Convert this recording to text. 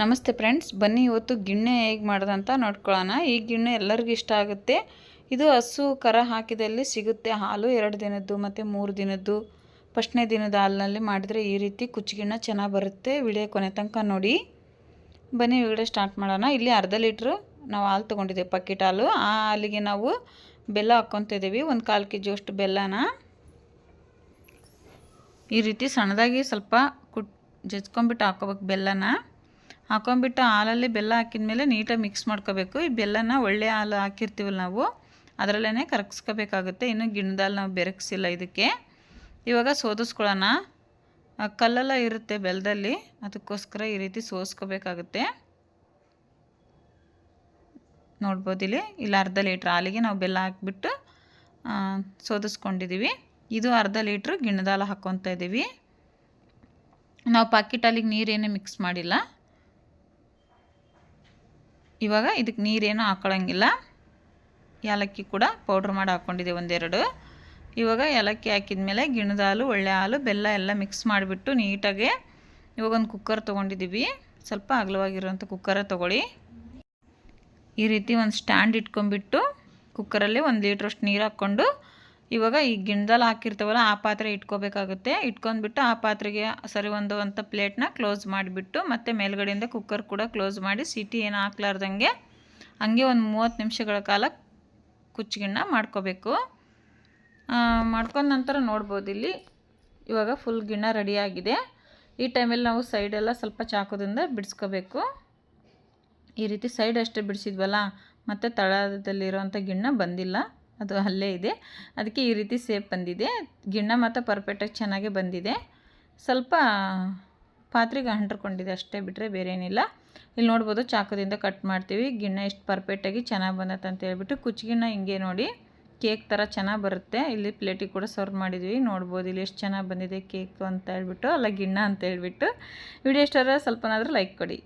ನಮಸ್ತೆ ಫ್ರೆಂಡ್ಸ್, ಬನ್ನಿ ಇವತ್ತು ಗಿಣ್ಣೆ ಹೇಗೆ ಮಾಡೋದಂತ ನೋಡ್ಕೊಳ್ಳೋಣ. ಈ ಗಿಣ್ಣೆ ಎಲ್ಲರಿಗೂ ಇಷ್ಟ ಆಗುತ್ತೆ. ಇದು ಹಸು ಕರ ಹಾಕಿದಲ್ಲಿ ಸಿಗುತ್ತೆ. ಹಾಲು ಎರಡು ದಿನದ್ದು ಮತ್ತು ಮೂರು ದಿನದ್ದು. ಫಸ್ಟ್ನೇ ದಿನದ ಹಾಲಿನಲ್ಲಿ ಮಾಡಿದರೆ ಈ ರೀತಿ ಕುಚ್ಚಿಗಿಣ್ಣ ಚೆನ್ನಾಗಿ ಬರುತ್ತೆ. ವಿಡಿಯೋ ಕೊನೆ ತನಕ ನೋಡಿ. ಬನ್ನಿ ವಿಡಿಯೋ ಸ್ಟಾರ್ಟ್ ಮಾಡೋಣ. ಇಲ್ಲಿ ಅರ್ಧ ಲೀಟ್ರು ನಾವು ಹಾಲು ತೊಗೊಂಡಿದ್ದೇವೆ, ಪಕ್ಕೆಟ್ ಹಾಲು. ಆ ಹಾಲಿಗೆ ನಾವು ಬೆಲ್ಲ ಹಾಕ್ಕೊತಿದ್ದೀವಿ ಒಂದು ಕಾಲು ಕೆ ಜಿಯಷ್ಟು ಬೆಲ್ಲನ. ಈ ರೀತಿ ಸಣ್ಣದಾಗಿ ಸ್ವಲ್ಪ ಕುಟ್ ಜಜ್ಕೊಂಬಿಟ್ಟು ಹಾಕೋಬೇಕು ಬೆಲ್ಲನ. ಹಾಕೊಂಬಿಟ್ಟು ಹಾಲಲ್ಲಿ ಬೆಲ್ಲ ಹಾಕಿದ ಮೇಲೆ ನೀಟಾಗಿ ಮಿಕ್ಸ್ ಮಾಡ್ಕೋಬೇಕು. ಈ ಬೆಲ್ಲನ ಒಳ್ಳೆ ಹಾಲು ಹಾಕಿರ್ತೀವಲ್ಲ ನಾವು ಅದರಲ್ಲೇ ಕರಗಿಸ್ಕೋಬೇಕಾಗುತ್ತೆ ಇನ್ನು ಗಿಣ್ಣದಲ್ಲಿ ನಾವು ಬೆರಗಿಸಿಲ್ಲ ಇದಕ್ಕೆ. ಇವಾಗ ಸೋದಿಸ್ಕೊಳ್ಳೋಣ. ಕಲ್ಲೆಲ್ಲ ಇರುತ್ತೆ ಬೆಲ್ಲದಲ್ಲಿ ಅದಕ್ಕೋಸ್ಕರ ಈ ರೀತಿ ಸೋಸ್ಕೋಬೇಕಾಗುತ್ತೆ. ನೋಡ್ಬೋದು ಇಲ್ಲಿ, ಇಲ್ಲ ಅರ್ಧ ಲೀಟ್ರ್ ಹಾಲಿಗೆ ನಾವು ಬೆಲ್ಲ ಹಾಕಿಬಿಟ್ಟು ಸೋದಿಸ್ಕೊಂಡಿದ್ದೀವಿ. ಇದು ಅರ್ಧ ಲೀಟ್ರ್ ಗಿಣ್ಣದ ಹಾಲು ಹಾಕ್ಕೊತಾ ಇದ್ದೀವಿ. ನಾವು ಪಾಕಿಟ್ ಹಾಲಿಗೆ ನೀರೇನೇ ಮಿಕ್ಸ್ ಮಾಡಿಲ್ಲ. ಇವಾಗ ಇದಕ್ಕೆ ನೀರೇನು ಹಾಕೊಳ್ಳಂಗಿಲ್ಲ ಏಲಕ್ಕಿ ಕೂಡ ಪೌಡ್ರ್ ಮಾಡಿ ಹಾಕ್ಕೊಂಡಿದ್ದೆ ಒಂದೆರಡು. ಇವಾಗ ಏಲಕ್ಕಿ ಹಾಕಿದ ಮೇಲೆ ಗಿಣದ ಹಾಲು ಒಳ್ಳೆ ಹಾಲು ಬೆಲ್ಲ ಎಲ್ಲ ಮಿಕ್ಸ್ ಮಾಡಿಬಿಟ್ಟು ನೀಟಾಗಿ ಇವಾಗ ಒಂದು ಕುಕ್ಕರ್ ತೊಗೊಂಡಿದ್ದೀವಿ. ಸ್ವಲ್ಪ ಅಗಲವಾಗಿರೋಂಥ ಕುಕ್ಕರ ತೊಗೊಳ್ಳಿ. ಈ ರೀತಿ ಒಂದು ಸ್ಟ್ಯಾಂಡ್ ಇಟ್ಕೊಂಡ್ಬಿಟ್ಟು ಕುಕ್ಕರಲ್ಲಿ ಒಂದು ಲೀಟ್ರಷ್ಟು ನೀರು ಹಾಕ್ಕೊಂಡು ಇವಾಗ ಈ ಗಿಣ್ದಲ್ಲಿ ಹಾಕಿರ್ತೀವಲ್ಲ, ಆ ಪಾತ್ರೆ ಇಟ್ಕೋಬೇಕಾಗುತ್ತೆ. ಇಟ್ಕೊಂಡ್ಬಿಟ್ಟು ಆ ಪಾತ್ರೆಗೆ ಸರಿ ಒಂದು ಅಂತ ಪ್ಲೇಟ್ನ ಕ್ಲೋಸ್ ಮಾಡಿಬಿಟ್ಟು, ಮತ್ತು ಮೇಲ್ಗಡೆಯಿಂದ ಕುಕ್ಕರ್ ಕೂಡ ಕ್ಲೋಸ್ ಮಾಡಿ ಸಿಟಿ ಏನು ಹಾಕ್ಲಾರ್ದಂಗೆ ಹಂಗೆ ಒಂದು ಮೂವತ್ತು ನಿಮಿಷಗಳ ಕಾಲ ಕುಚ್ಚಿಗಿಣ್ಣ ಮಾಡ್ಕೋಬೇಕು. ಮಾಡ್ಕೊಂಡ ನಂತರ ನೋಡ್ಬೋದು ಇಲ್ಲಿ. ಇವಾಗ ಫುಲ್ ಗಿಣ್ಣ ರೆಡಿಯಾಗಿದೆ ಈ ಟೈಮಲ್ಲಿ ನಾವು ಸೈಡೆಲ್ಲ ಸ್ವಲ್ಪ ಚಾಕೋದಿಂದ ಬಿಡಿಸ್ಕೋಬೇಕು. ಈ ರೀತಿ ಸೈಡ್ ಅಷ್ಟೇ ಬಿಡಿಸಿದ್ವಲ್ಲ, ಮತ್ತು ತಳದಲ್ಲಿರೋಂಥ ಗಿಣ್ಣ ಬಂದಿಲ್ಲ. ಅದು ಅಲ್ಲೇ ಇದೆ. ಅದಕ್ಕೆ ಈ ರೀತಿ ಸೇಪ್ ಬಂದಿದೆ. ಗಿಣ್ಣ ಮಾತ್ರ ಪರ್ಫೆಕ್ಟಾಗಿ ಚೆನ್ನಾಗೇ ಬಂದಿದೆ. ಸ್ವಲ್ಪ ಪಾತ್ರೆಗೆ ಅಂಟ್ಕೊಂಡಿದೆ ಅಷ್ಟೇ ಬಿಟ್ಟರೆ ಬೇರೆ ಏನಿಲ್ಲ ಇಲ್ಲಿ ನೋಡ್ಬೋದು ಚಾಕದಿಂದ ಕಟ್ ಮಾಡ್ತೀವಿ. ಗಿಣ್ಣ ಎಷ್ಟು ಪರ್ಫೆಕ್ಟಾಗಿ ಚೆನ್ನಾಗಿ ಬಂದತ್ತೆ ಅಂತ ಹೇಳ್ಬಿಟ್ಟು ಕುಚ್ಗಿಣ್ಣ ಹಿಂಗೆ ನೋಡಿ ಕೇಕ್ ಥರ ಚೆನ್ನಾಗಿ ಬರುತ್ತೆ. ಇಲ್ಲಿ ಪ್ಲೇಟಿಗೆ ಕೂಡ ಸರ್ವ್ ಮಾಡಿದ್ವಿ. ನೋಡ್ಬೋದು ಇಲ್ಲಿ ಎಷ್ಟು ಚೆನ್ನಾಗಿ ಬಂದಿದೆ ಕೇಕ್ ಅಂತ ಹೇಳ್ಬಿಟ್ಟು, ಅಲ್ಲ ಗಿಣ್ಣ ಅಂತ ಹೇಳ್ಬಿಟ್ಟು. ವಿಡಿಯೋ ಇಷ್ಟರ ಸ್ವಲ್ಪನಾದರೂ ಲೈಕ್ ಕೊಡಿ.